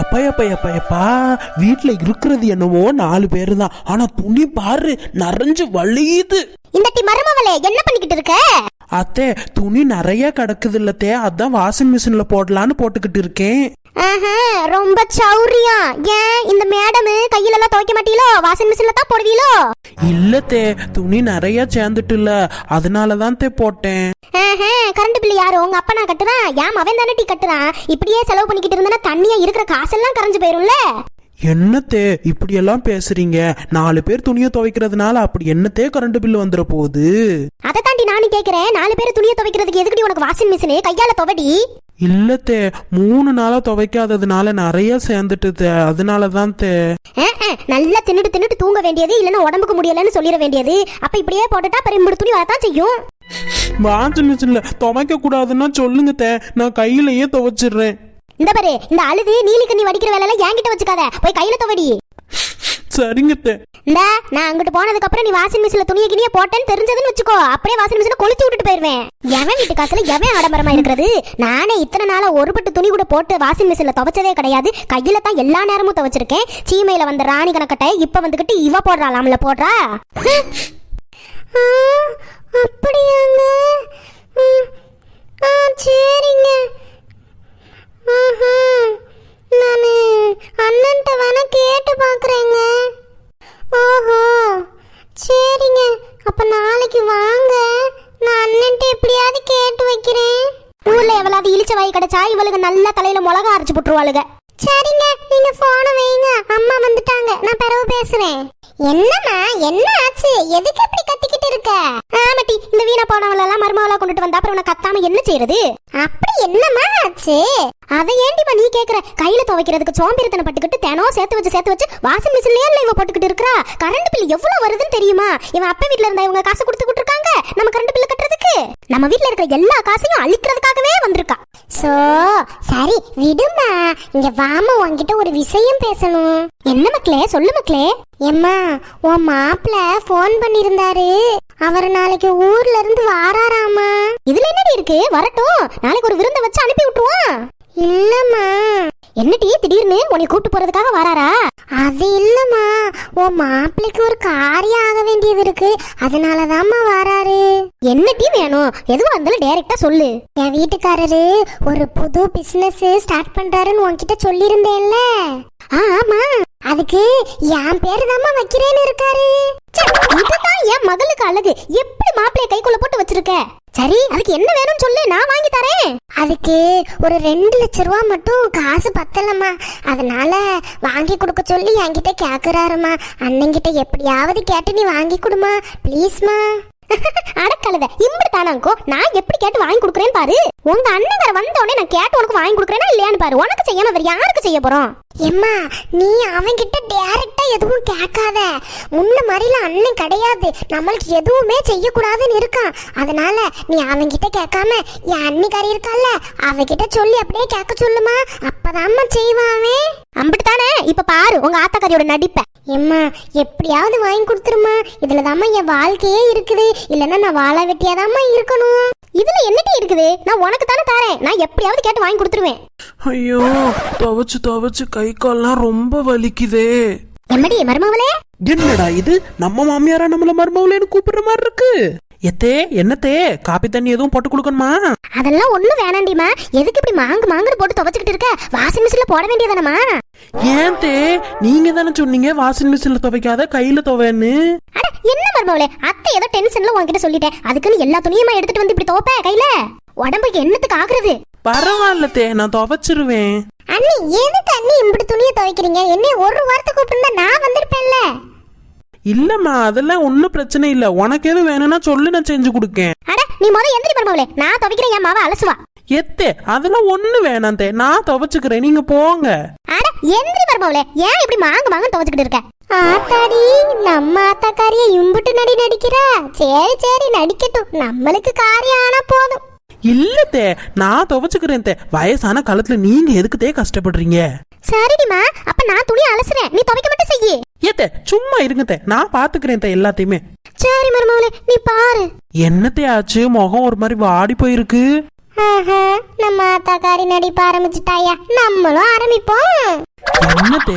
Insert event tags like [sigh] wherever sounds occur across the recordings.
எப்பா எப்பா எப்பா எப்பா? வீட்டுல இருக்கிறது என்னவோ நாலு பேரு தான் ஆனா துணி பாரு நிறைஞ்சு வலியுது. இந்த மருமவளே என்ன பண்ணிக்கிட்டு இருக்க? அத்தே துணி நிறைய கிடக்குது இல்லத்தே அதான் வாஷிங் மிஷின்ல போடலான்னு போட்டுக்கிட்டு இருக்கேன். ரொம்ப சௌரியம் ஏன் இந்த மேடம் கையில எல்லாம் துவைக்க மாட்டீங்களோ? வாஷிங் மிஷின்ல தான் போடுவீங்களோ? இல்லத்தே துணி நிறைய சேர்ந்துட்டுல அதனாலதான் தே போட்டேன். ஆஹா, கரண்ட் பில் யாரு? உங்க அப்பா நான் கட்டுறான் ஏன் அவன் தானே டீ கட்டுறான். இப்படியே செலவு பண்ணிக்கிட்டு இருந்தனா தண்ணியா இருக்கிற காசெல்லாம் கரைஞ்சு போயிரும்ல? என்னத்தே இப்படியெல்லாம் பேசுறீங்க? நாலு பேர் துணியை துவைக்கிறதுனால அப்படி என்னத்தே கரண்ட் பில் வந்துட போகுது? அதை தாண்டி நானும் கேக்குறேன். நாலு பேர் துணியை துவைக்கிறதுக்கு எதுக்கடி உனக்கு வாஷிங் மிஷின் கையால துவடி. இல்லத்தே மூணு நாளா துவைக்காததுனால நிறைய அதனாலதான் தே ஆஹ், ஆஹ், நல்லா தின்னுட்டு தின்னுட்டு தூங்க வேண்டியது இல்லைன்னா உடம்புக்கு முடியலன்னு சொல்லிட வேண்டியது. அப்ப இப்படியே போட்டுட்டா பெரும்பு துணி வரத்தான் செய்யும். வாஷிங் மிஷின்ல துவைக்க கூடாதுன்னா சொல்லுங்க தே நான் கையிலயே துவைச்சிடுறேன். இந்த பாரு இந்த அழுது நீலி கண்ணி வடிக்கிற வேலையெல்லாம் என்கிட்ட வச்சுக்காத போய் கையில துவடி. சரிங்க தே இந்த நான் அங்கிட்டு போனதுக்கு அப்புறம் நீ வாஷிங் மிஷின்ல துணியை கிணிய போட்டேன்னு தெரிஞ்சதுன்னு வச்சுக்கோ. அப்படியே வாஷிங் மிஷினை கொளுத்தி விட்டுட்டு போயிருவேன். எவன் வீட்டு காசுல எவன் ஆடம்பரமா இருக்கிறது? நானே இத்தனை நாளா ஒரு பட்டு துணி கூட போட்டு வாஷிங் மிஷின்ல துவைச்சதே கிடையாது. கையில தான் எல்லா நேரமும் துவைச்சிருக்கேன். சீமையில வந்த ராணி கணக்கட்டை இப்ப வந்துகிட்டு இவ போடுறாளாம்ல போடுறா. அப்படியா சரிங்க நான் அண்ணன்ட்ட வேணா கேட்டு பார்க்குறேங்க ஓஹோ சரிங்க அப்ப நாளைக்கு வாங்க. நான் அண்ணன்ட்ட எப்படியாவது கேட்டு வைக்கிறேன். ஊர்ல எவ்வளவு இழிச்ச வாய் கிடைச்சா இவளுக்கு நல்ல தலையில மிளகா அரைச்சு போட்டுருவாளுங்க சரிங்க நீங்க போன வைங்க. அம்மா வந்துட்டாங்க. நான் பிறகு பேசுறேன். என்னம்மா என்ன ஆச்சு? எதுக்கு இப்படி கத்திக்கிட்டு இருக்க? ஆமாட்டி இந்த வீணா போனவள எல்லாம் கொண்டுட்டு வந்தா அப்புறம் உனக்கு கத்தாம என்ன செய்யறது? அப்படி என்னம்மா ஆச்சு? அதை ஏண்டிப்பா நீ கேக்குற? கையில துவைக்கிறதுக்கு சோம்பேறித்தனை பட்டுக்கிட்டு தினம் சேர்த்து வச்சு சேர்த்து வச்சு வாஷிங் மிஷின்லயே இல்ல இவ போட்டுக்கிட்டு இருக்கா கரண்ட் பில் எவ்வளவு வருதுன்னு தெரியுமா? இவன் அப்பா வீட்ல இருந்தா இவங்க காசு கொடுத்துக்கிட்டு இருக்காங்க நம்ம கரண்ட் பில் கட்டுறதுக்கு. நம்ம வீட்ல இருக்கிற எல்லா காசையும் அழிக்கிறதுக்காகவே வந்திருக்கா. சோ சரி விடுமா இங்க வாமா உன்கிட்ட ஒரு விஷயம் பேசணும். என்ன மக்களே சொல்லு மக்களே. எம்மா உன் மாப்பிள்ள ஃபோன் பண்ணிருந்தாரு. அவர் நாளைக்கு ஊர்ல இருந்து வாராராமா இதுல என்னடி இருக்கு? வரட்டும். நாளைக்கு ஒரு விருந்த வச்சு அனுப்பி விட்டுருவோம். இல்லம்மா. என்னடி திடீர்னு உன்னை கூட்டு போறதுக்காக வராரா? அது இல்லம்மா. உன் மாப்பிள்ளைக்கு ஒரு காரியம் ஆக வேண்டியது இருக்கு. அதனாலதாம்மா வராரு. என்ன டீ வேணும்? எதுவும் இருந்தாலும் டைரக்டா சொல்லு. என் வீட்டுக்காரரு ஒரு புது பிசினஸ் ஸ்டார்ட் பண்றாருன்னு உன்கிட்ட சொல்லியிருந்தேன்ல. ஆமா. அதுக்கு என் பேரு தாம்மா வைக்கிறேன்னு இருக்காரு. இதுதான் என் மகளுக்கு அழகு. எப்படி மாப்பிளைய கைக்குள்ள போட்டு வச்சிருக்க? சரி அதுக்கு என்ன வேணும்னு சொல்லு நான் வாங்கி தரேன். அதுக்கு ஒரு ரெண்டு லட்ச ரூபா மட்டும் காசு பத்தலம்மா. அதனால வாங்கி கொடுக்க சொல்லி என்கிட்ட கேக்குறாருமா அண்ணங்கிட்ட எப்படியாவது கேட்டு நீ வாங்கி கொடுமா ப்ளீஸ்மா அடக்கழுத இம்படி தானாங்கோ. நான் எப்படி கேட்டு வாங்கி கொடுக்குறேன்னு பாரு. உங்க அண்ணன் வந்த உடனே நான் கேட்டு உனக்கு வாங்கி கொடுக்குறேனா இல்லையான்னு பாரு. உனக்கு செய்யாம வேற யாருக்கு செய்ய போறோம்? எம்மா நீ அவன்கிட்ட டைரக்டா எதுவும் கேட்காத. முன்ன மாதிரில அண்ணன் கிடையாது. நம்மளுக்கு எதுவுமே செய்யக்கூடாதுன்னு இருக்கான். அதனால நீ அவன்கிட்ட கேட்காம என் அன்னிக்காரி இருக்கால அவகிட்ட சொல்லி அப்படியே கேட்க சொல்லுமா. அப்பதாம்மா செய்வான் அவன். அம்பிட்டுதானே இப்ப பாரு உங்க ஆத்தாக்காரியோட நடிப்ப. எம்மா எப்படியாவது வாங்கி கொடுத்துருமா இதுல என் வாழ்க்கையே இருக்குது. இல்லைன்னா நான் வாழ வெட்டியாதாம்மா இருக்கணும். இதுல என்னடி இருக்குது? நான் உனக்கு தானே தரேன். நான் எப்படியாவது கேட்டு வாங்கி கொடுத்துருவேன். ஐயோ துவைச்சு துவைச்சு கை கால்லாம் ரொம்ப வலிக்குதே. எம்மடி மருமவளே? என்னடா இது? நம்ம மாமியாரா நம்மள மருமவளேன்னு கூப்பிடுற மாதிரி இருக்கு எத்தே என்னத்தே? காப்பி தண்ணி எதுவும் போட்டு கொடுக்கணுமா? அதெல்லாம் ஒண்ணும் வேணாண்டிமா எதுக்கு இப்படி மாங்கு மாங்குன்னு போட்டு துவைச்சுக்கிட்டு இருக்க? வாஷிங் மிஷின்ல போட வேண்டியதானமா ஏன் தே நீங்க தானே சொன்னீங்க வாஷிங் மிஷின்ல துவைக்காத கையில துவைன்னு? அட என்ன மருமவளே? அத்தை ஏதோ டென்ஷன்ல உன்கிட்ட சொல்லிட்டேன் அதுக்குன்னு எல்லா துணியுமா எடுத்துட்டு வந்து இப்படி துவைப்ப கையில? உடம்புக்கு என்னத்துக்கு ஆகுறது? பரவாயில்ல தே நான் துவைச்சிருவேன். அண்ணி எதுக்கு அண்ணி இப்படி துணியை துவைக்கிறீங்க? என்ன ஒரு வாரத்தை கூப்பிட்டு நான் வந்திருப்பேன்ல. இல்லம்மா அதெல்லாம் ஒன்றும் பிரச்சனை இல்லை. உனக்கு எது வேணும்னா சொல்லு நான் செஞ்சு கொடுக்கேன். அட நீ முத எந்திரி மருமவளே. நான் துவைக்கிறேன் என் மாவ அலசுவா. எத்தே அதெல்லாம் ஒண்ணு வேணாம் தே. நான் துவைச்சுக்கிறேன். நீங்க போங்க. அட எந்திரி மருமவளே ஏன் இப்படி மாங்கு மாங்கு துவைச்சுக்கிட்டு இருக்க? ஆத்தாடி நம்ம ஆத்தாக்காரிய இம்புட்டு நடி நடிக்கிறா? சரி சரி நடிக்கட்டும். நம்மளுக்கு காரியம் ஆனா போதும். இல்ல தே நான் துவைச்சுக்கிறேன் தே. வயசான காலத்துல நீங்க எதுக்கு தே கஷ்டப்படுறீங்க? சரிடிமா அப்ப நான் துணி அலசுறேன். நீ துவைக்க மட்டும் செய்யி. ஏத்தே சும்மா இருங்க தே. நான் பாத்துக்கிறேன் தே எல்லாத்தையுமே. சரி மருமவளே நீ பாரு. என்னத்தே ஆச்சு? முகம் ஒரு மாதிரி வாடி போயிருக்கு. ஆஹா, நம்ம ஆத்தாக்காரி நடிப்ப ஆரம்பிச்சுட்டாயா? நம்மளும் ஆரம்பிப்போம். என்னத்தே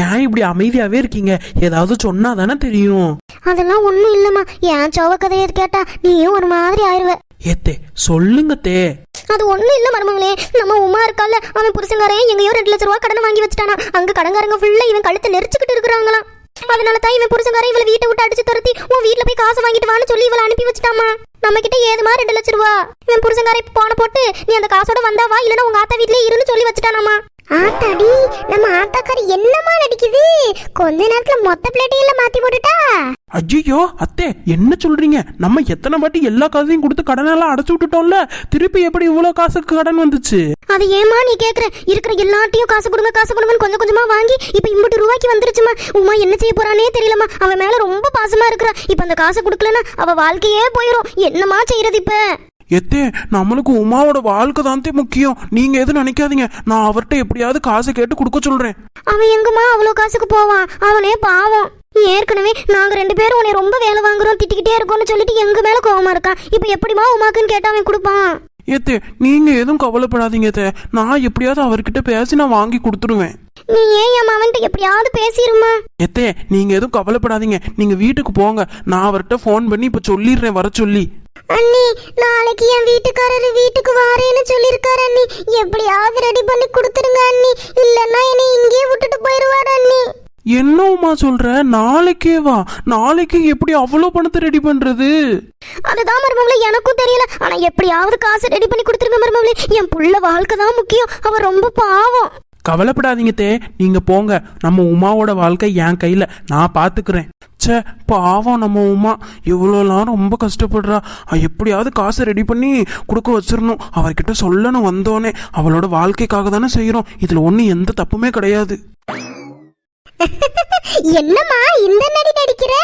ஏன் இப்படி அமைதியாவே இருக்கீங்க? ஏதாவது சொன்னா தானே தெரியும். அதெல்லாம் ஒண்ணும் இல்லம்மா. என் சோவ கதையை கேட்டா நீயும் ஒரு மாதிரி ஆயிருவ. ஏத்தே சொல்லுங்க தே அது ஒண்ணும் இல்ல மருமகளே. நம்ம உமா இருக்கால அவன் புருஷங்காரன் எங்கேயோ ரெண்டு லட்ச ரூபா கடன் வாங்கி வச்சுட்டானா. அங்க கடன்காரங்க ஃபுல்லா இவன் கழுத்தை நெரிச்சுக்கிட்டு இருக்கிறாங்களாம். அதனால தான் இவன் புருஷங்காரன் இவளை வீட்டை விட்டு அடிச்சு துரத்தி உன் வீட்ல போய் காசு வாங்கிட்டு வான்னு சொல்லி இவளை அனுப்பி வச்சுட்டாமா நம்ம கிட்ட ஏதுமா ரெண்டு லட்ச ரூபா? இவன் புருஷங்காரை போன போட்டு நீ அந்த காசோட வந்தா வா உங்க ஆத்தா வீட்லயே இருந்து சொல்லி வச்சுட்டானாமா? ஆத்தாடி நம்ம ஆத்தாக்காரி என்னமா நடிக்குது? கொஞ்ச நேரத்துல மொத்த பிளேட்டையில மாத்தி போட்டுட்டா? ஐயோ அத்தே என்ன சொல்றீங்க? நம்ம எத்தனை வாட்டி எல்லா காசையும் கொடுத்து கடனெல்லாம் அடைச்சு விட்டுட்டோம்ல? திருப்பி எப்படி இவ்வளவு காசுக்கு கடன் வந்துச்சு? அது ஏமா நீ கேக்குற? இருக்கிற எல்லாத்தையும் காசு கொடுங்க காசு கொடுங்கன்னு கொஞ்சம் கொஞ்சமா வாங்கி இப்ப இம்புட்டு ரூபாய்க்கு வந்துருச்சுமா? உமா என்ன செய்ய போறானே தெரியலமா அவன் மேல ரொம்ப பாசமா இருக்கிறா. இப்ப அந்த காசை கொடுக்கலன்னா அவ வாழ்க்கையே போயிரும். என்னமா செய்யறது இப்ப? எத்தே நம்மளுக்கு உமாவோட வாழ்க்கை தான்தே முக்கியம். நீங்க எதுவும் நினைக்காதீங்க. நான் அவர்கிட்ட எப்படியாவது காசை கேட்டு கொடுக்க சொல்றேன். அவன் எங்கம்மா அவ்வளோ காசுக்கு போவான்? அவனே பாவம். ஏற்கனவே நாங்க ரெண்டு பேரும் உன்னை ரொம்ப வேலை வாங்குறோம் திட்டிக்கிட்டே இருக்கோம்னு சொல்லிட்டு எங்க மேல கோவமா இருக்கான்? இப்ப எப்படிமா உமாக்குன்னு கேட்டா அவன் கொடுப்பான்? ஏத்தே நீங்க எதுவும் கவலைப்படாதீங்க தே நான் எப்படியாவது அவர்கிட்ட பேசி நான் வாங்கி கொடுத்துருவேன். நீ ஏன் எப்படியாவது பேசிருமா? எத்தே நீங்க எதுவும் கவலைப்படாதீங்க. நீங்க வீட்டுக்கு போங்க. நான் அவர்கிட்ட ஃபோன் பண்ணி இப்ப சொல்லிடுறேன். வர சொல்லி. அண்ணி நாளைக்கு என் வீட்டுக்காரரு வீட்டுக்கு வாரேன்னு சொல்லிருக்காரு அண்ணி. எப்படியாவது ரெடி பண்ணி கொடுத்துருங்க அண்ணி. இல்லன்னா என்னை இங்கேயே விட்டுட்டு போயிருவாரு அண்ணி. என்ன உமா சொல்ற? நாளைக்கே வா. நாளைக்கு எப்படி அவ்வளோ பணத்தை ரெடி பண்றது? அதுதான் மருமகளே எனக்கும் தெரியல. ஆனா எப்படியாவது காசு ரெடி பண்ணி கொடுத்துருங்க மருமகளே. என் புள்ள வாழ்க்கை தான் முக்கியம். அவ ரொம்ப பாவம். கவலைப்படாதீங்க தே. நீங்க போங்க. நம்ம உமாவோட வாழ்க்கை என் கையில. நான் பாத்துக்கிறேன். ச்சே பாவம் நம்ம உமா. இவ்வளோலாம் ரொம்ப கஷ்டப்படுறா. எப்படியாவது காசை ரெடி பண்ணி கொடுக்க வச்சிடணும் அவர்கிட்ட சொல்லணும் வந்தோனே. அவளோட வாழ்க்கைக்காக தானே செய்யறோம் இதுல ஒன்றும் எந்த தப்புமே கிடையாது. [laughs] என்னம்மா இந்த நடி நடிக்கிற?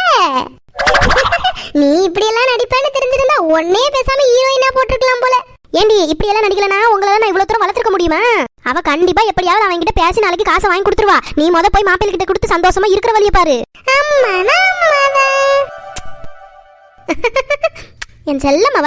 [laughs] நீ இப்படி எல்லாம் நடிப்பேன்னு தெரிஞ்சிருந்தா ஒன்னே பேசாம ஹீரோயினா போட்டிருக்கலாம் போல. ஏண்டி இப்படி எல்லாம் நடிக்கலனா உங்களால நான் இவ்வளவு தூரம் வளர்த்துக்க முடியுமா? அவ கண்டிப்பா எப்படியாவது அவன் கிட்ட பேசி நாளைக்கு காசை வாங்கி கொடுத்துருவா. நீ முத போய் மாப்பிள்ளை கிட்ட கொடுத்து சந்தோஷமா இருக்கிற வழிய பாரு. [laughs] என் செல்லம் அவ.